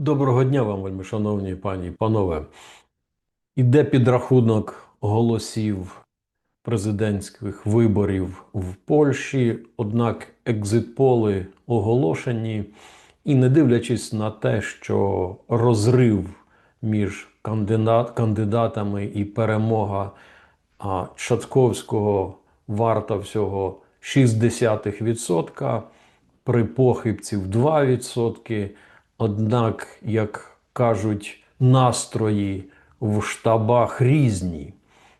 Доброго дня вам, вельми шановні пані і панове. Іде підрахунок голосів президентських виборів в Польщі, однак екзитполи оголошені, і не дивлячись на те, що розрив між кандидат, кандидатами і перемога Чатковського варта всього 0,6%, при похибці в 2%. Однак, як кажуть, настрої в штабах різні.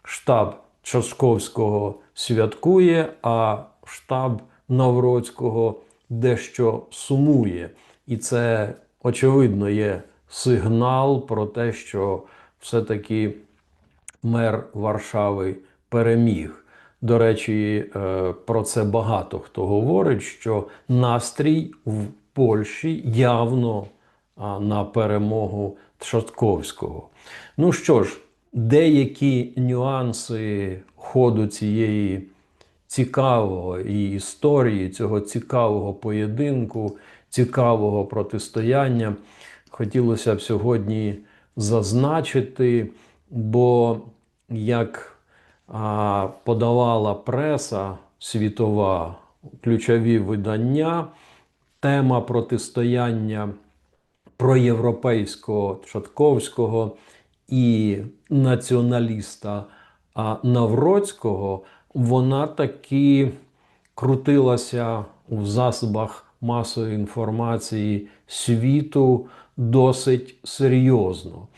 Штаб Часковського святкує, а штаб Навроцького дещо сумує. І це, очевидно, є сигнал про те, що все-таки мер Варшави переміг. До речі, е, про це багато хто говорить, що настрій в Польщі явно на перемогу Тшатковського. Ну що ж, деякі нюанси ходу цієї цікавого і історії, цього цікавого поєдинку, цікавого протистояння хотілося б сьогодні зазначити, бо як подавала преса світова, ключові видання, тема протистояння проєвропейського Чатковського і націоналіста Навроцького, вона таки крутилася в засобах масової інформації світу досить серйозно.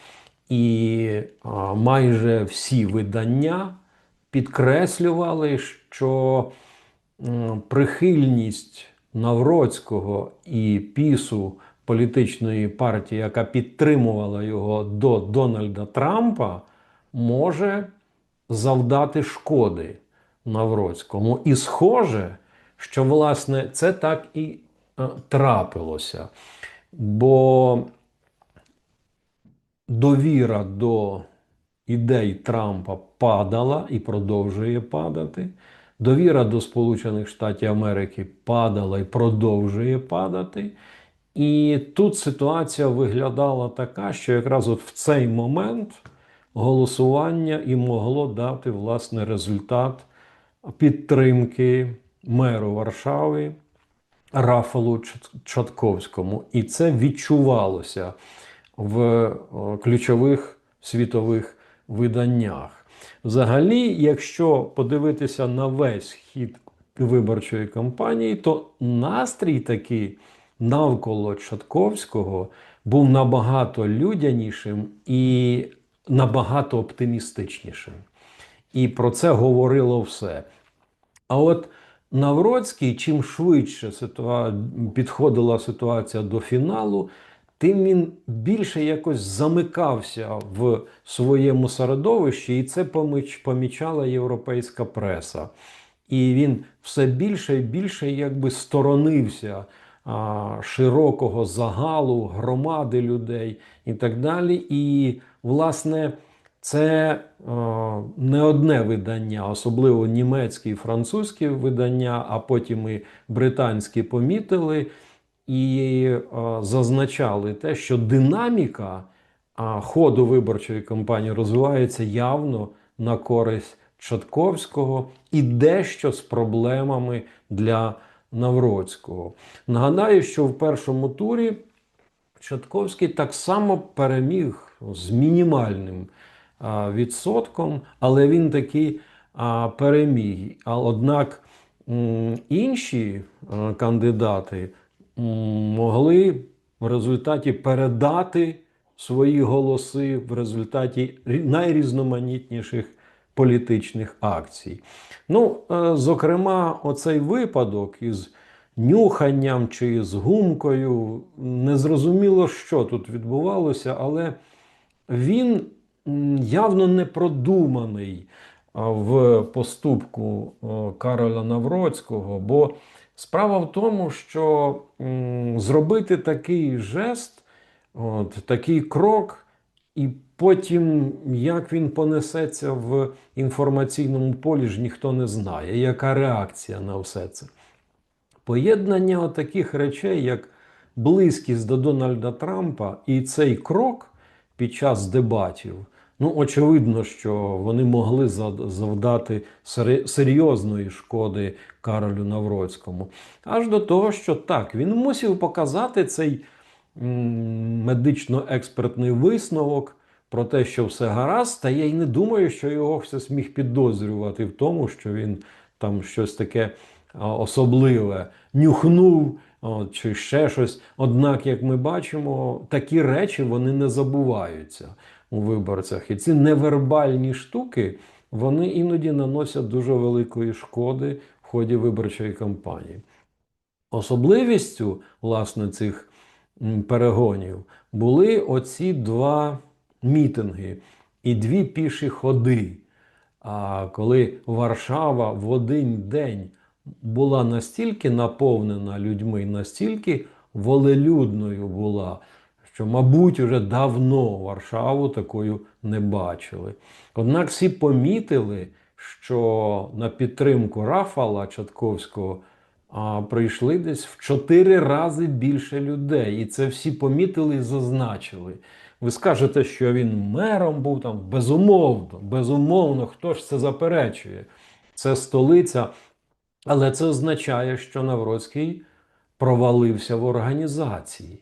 І майже всі видання підкреслювали, що прихильність Навроцького і пісу політичної партії, яка підтримувала його до Дональда Трампа, може завдати шкоди Навроцькому. І схоже, що власне це так і е, трапилося. Бо довіра до ідей Трампа падала і продовжує падати. Довіра до Сполучених Штатів Америки падала і продовжує падати. І тут ситуація виглядала така, що якраз от в цей момент голосування і могло дати власне результат підтримки меру Варшави Рафалу Чатковському. І це відчувалося в ключових світових виданнях. Взагалі, якщо подивитися на весь хід виборчої кампанії, то настрій такий навколо Чатковського був набагато людянішим і набагато оптимістичнішим. І про це говорило все. А от Навроцький, чим швидше ситуа... підходила ситуація до фіналу, тим він більше якось замикався в своєму середовищі, і це поміч... помічала європейська преса. І він все більше і більше якби сторонився широкого загалу, громади людей і так далі. І, власне, це не одне видання, особливо німецькі і французькі видання, а потім і британські помітили і зазначали те, що динаміка ходу виборчої кампанії розвивається явно на користь Чатковського і дещо з проблемами для Навроцького. Нагадаю, що в першому турі Чатковський так само переміг з мінімальним відсотком, але він таки переміг. Однак інші кандидати могли в результаті передати свої голоси в результаті найрізноманітніших політичних акцій. Ну, е, зокрема, оцей випадок із нюханням чи з гумкою, незрозуміло, що тут відбувалося, але він явно не продуманий в поступку о, Кароля Навроцького, бо справа в тому, що зробити такий жест, от, такий крок, і потім, як він понесеться в інформаційному полі, ж ніхто не знає, яка реакція на все це. Поєднання таких речей, як близькість до Дональда Трампа і цей крок під час дебатів. Ну, очевидно, що вони могли завдати серйозної шкоди Каролю Навроцькому. Аж до того, що так, він мусив показати цей медично-експертний висновок про те, що все гаразд, та я й не думаю, що його хтось міг підозрювати в тому, що він там щось таке особливе нюхнув чи ще щось. Однак, як ми бачимо, такі речі вони не забуваються у виборцях. І ці невербальні штуки вони іноді наносять дуже великої шкоди в ході виборчої кампанії. Особливістю власне цих перегонів були оці два мітинги і дві піші ходи. А коли Варшава в один день була настільки наповнена людьми, настільки волелюдною була, що, мабуть, вже давно Варшаву такою не бачили. Однак всі помітили, що на підтримку Рафала Чатковського а, прийшли десь в чотири рази більше людей. І це всі помітили і зазначили. Ви скажете, що він мером був там безумовно, безумовно, хто ж це заперечує? Це столиця, але це означає, що Навроцький провалився в організації.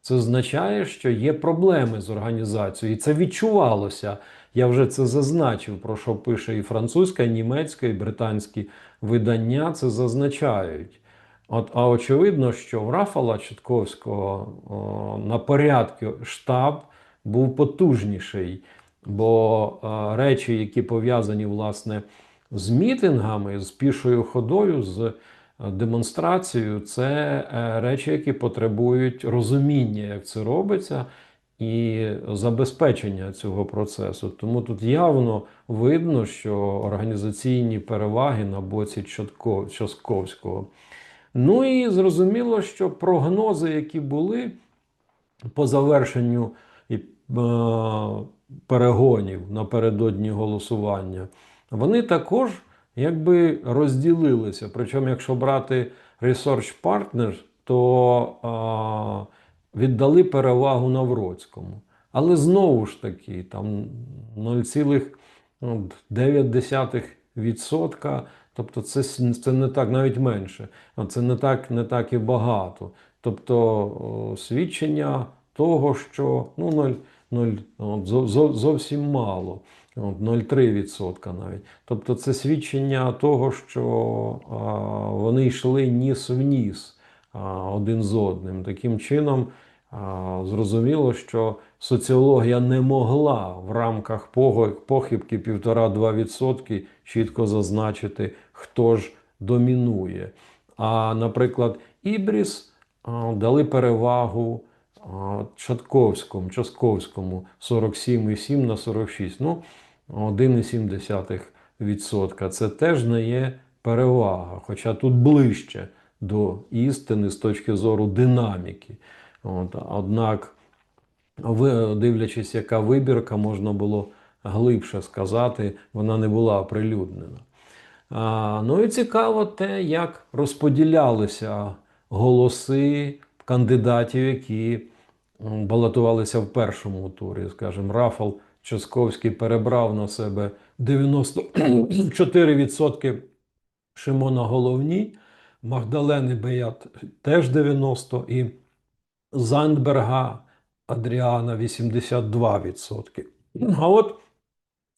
Це означає, що є проблеми з організацією, і це відчувалося. Я вже це зазначив, про що пише і французька, і німецька, і британські видання це зазначають. От, а очевидно, що в Рафала Чутковського о, на порядку штаб був потужніший, бо е, речі, які пов'язані власне з мітингами, з пішою ходою, з демонстрацією, це е, речі, які потребують розуміння, як це робиться, і забезпечення цього процесу. Тому тут явно видно, що організаційні переваги на боці Часковського. Ну і зрозуміло, що прогнози, які були по завершенню е, перегонів напередодні голосування, вони також якби розділилися. Причому, якщо брати Research Partners, то е, віддали перевагу Навроцькому. Але знову ж таки, там 0,9%, тобто це, це не так навіть менше, це не так, не так і багато. Тобто свідчення того, що ну, 0, 0, от, зо- зо- зовсім мало, 0,3% навіть. Тобто це свідчення того, що вони йшли ніс в ніс один з одним. Таким чином, зрозуміло, що соціологія не могла в рамках похибки 1,5-2% чітко зазначити, хто ж домінує. А, наприклад, Ібріс дали перевагу Чатковському, Часковському 47,7 на 46. Ну, 1,7%. Це теж не є перевага, хоча тут ближче до істини з точки зору динаміки. От, однак, дивлячись, яка вибірка, можна було глибше сказати, вона не була оприлюднена. А, ну і цікаво те, як розподілялися голоси кандидатів, які балотувалися в першому турі. Скажімо, Рафал Часковський перебрав на себе 94% Шимона Головні, Магдалени Беят теж 90% і Зандберга Адріана 82%. А от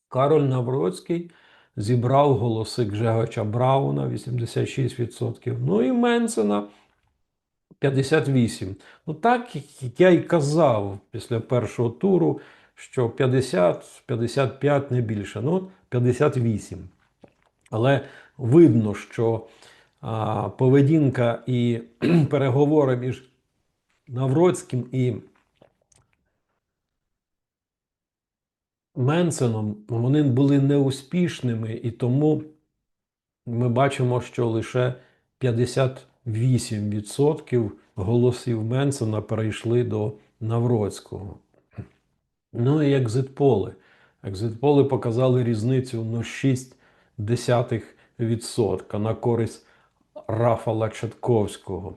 Кароль Навроцький зібрав голоси Гжегоча Брауна 86%, ну і Менсена 58%. Ну так, я й казав після першого туру, що 50-55 не більше, ну 58. Але видно, що а, поведінка і переговори між Навроцьким і Менсеном вони були неуспішними, і тому ми бачимо, що лише 58% голосів Менсена перейшли до Навроцького. Ну і екзитполи. Екзитполи показали різницю на 0,6% на користь Рафала Чатковського.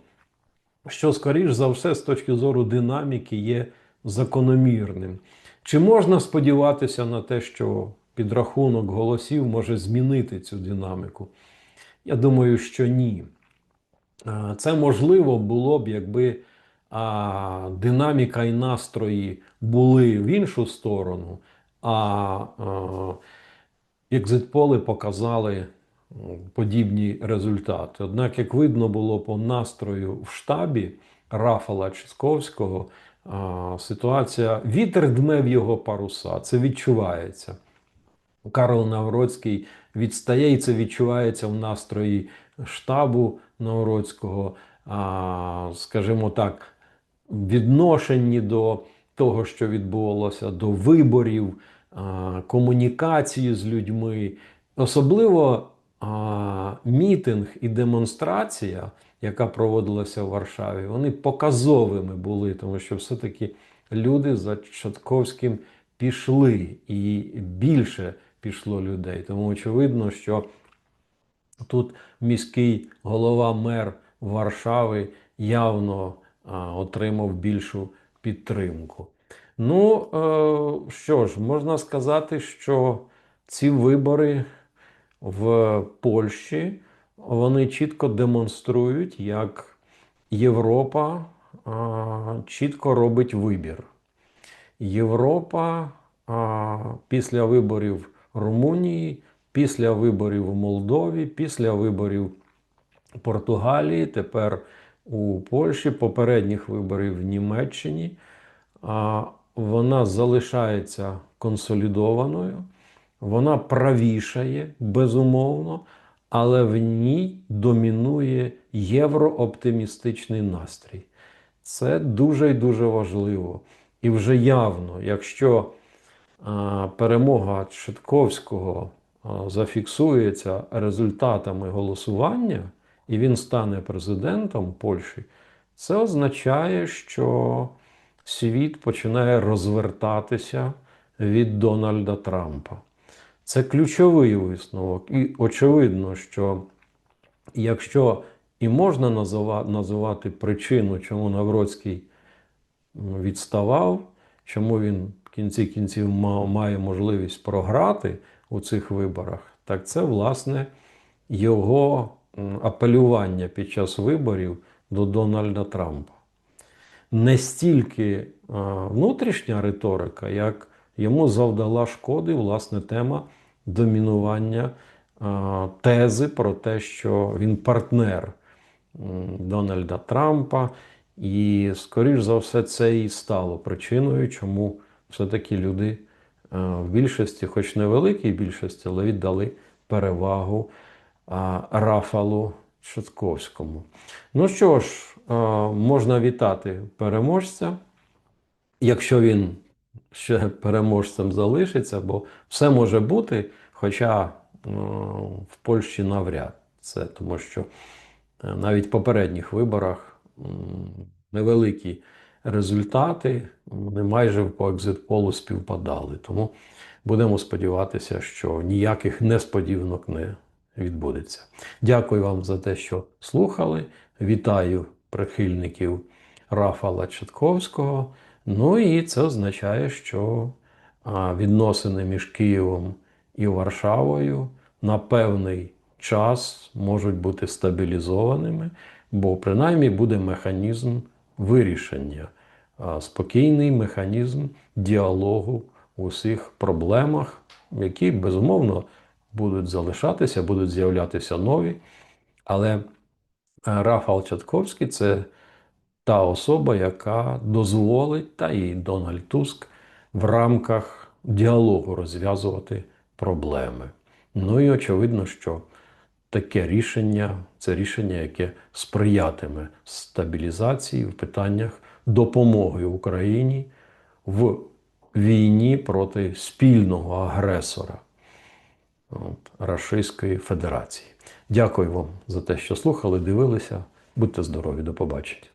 що, скоріш за все, з точки зору динаміки є закономірним. Чи можна сподіватися на те, що підрахунок голосів може змінити цю динаміку? Я думаю, що ні. Е, Це можливо було б, якби а, динаміка і настрої були в іншу сторону, а екзитполи показали подібні результати. Однак, як видно було по настрою в штабі Рафала Ческовського, а, ситуація вітер дме в його паруса. Це відчувається. Карл Навроцький відстає, і це відчувається в настрої штабу Навроцького, скажімо так, відношенні до того, що відбувалося, до виборів, комунікації з людьми. Особливо мітинг і демонстрація, яка проводилася в Варшаві, вони показовими були, тому що все-таки люди за Чатковським пішли і більше пішло людей. Тому очевидно, що тут міський голова мер Варшави явно отримав більшу підтримку. Ну, е, що ж, можна сказати, що ці вибори в Польщі вони чітко демонструють, як Європа чітко робить вибір. Європа після виборів Румунії, після виборів у Молдові, після виборів Португалії, тепер у Польщі, попередніх виборів в Німеччині, вона залишається консолідованою, вона правішає, безумовно, але в ній домінує єврооптимістичний настрій. Це дуже і дуже важливо. І вже явно, якщо перемога Читковського зафіксується результатами голосування, і він стане президентом Польщі, це означає, що світ починає розвертатися від Дональда Трампа. Це ключовий висновок. І очевидно, що якщо і можна називати причину, чому Навроцький відставав, чому він в кінці кінців має можливість програти у цих виборах, так це власне його апелювання під час виборів до Дональда Трампа. Не стільки внутрішня риторика, як йому завдала шкоди власне тема домінування тези про те, що він партнер Дональда Трампа. І, скоріш за все, це і стало причиною, чому все-таки люди е, в більшості, хоч невеликій більшості, але віддали перевагу Рафалу Чутковському. Ну що ж, можна вітати переможця, якщо він ще переможцем залишиться, бо все може бути, хоча в Польщі навряд це, тому що е, навіть в попередніх виборах невеликі результати, вони майже по екзитполу співпадали. Тому будемо сподіватися, що ніяких несподіванок не відбудеться. Дякую вам за те, що слухали. Вітаю прихильників Рафала Чатковського. Ну і це означає, що відносини між Києвом і Варшавою на певний час можуть бути стабілізованими, бо принаймні буде механізм вирішення, спокійний механізм діалогу у всіх проблемах, які безумовно будуть залишатися, будуть з'являтися нові. Але е, Рафал Чатковський це та особа, яка дозволить, та і Дональд Туск в рамках діалогу розв'язувати проблеми. Ну і очевидно, що таке рішення це рішення, яке сприятиме стабілізації в питаннях допомоги Україні в війні проти спільного агресора Рашистської Федерації. Дякую вам за те, що слухали, дивилися. Будьте здорові, до побачення.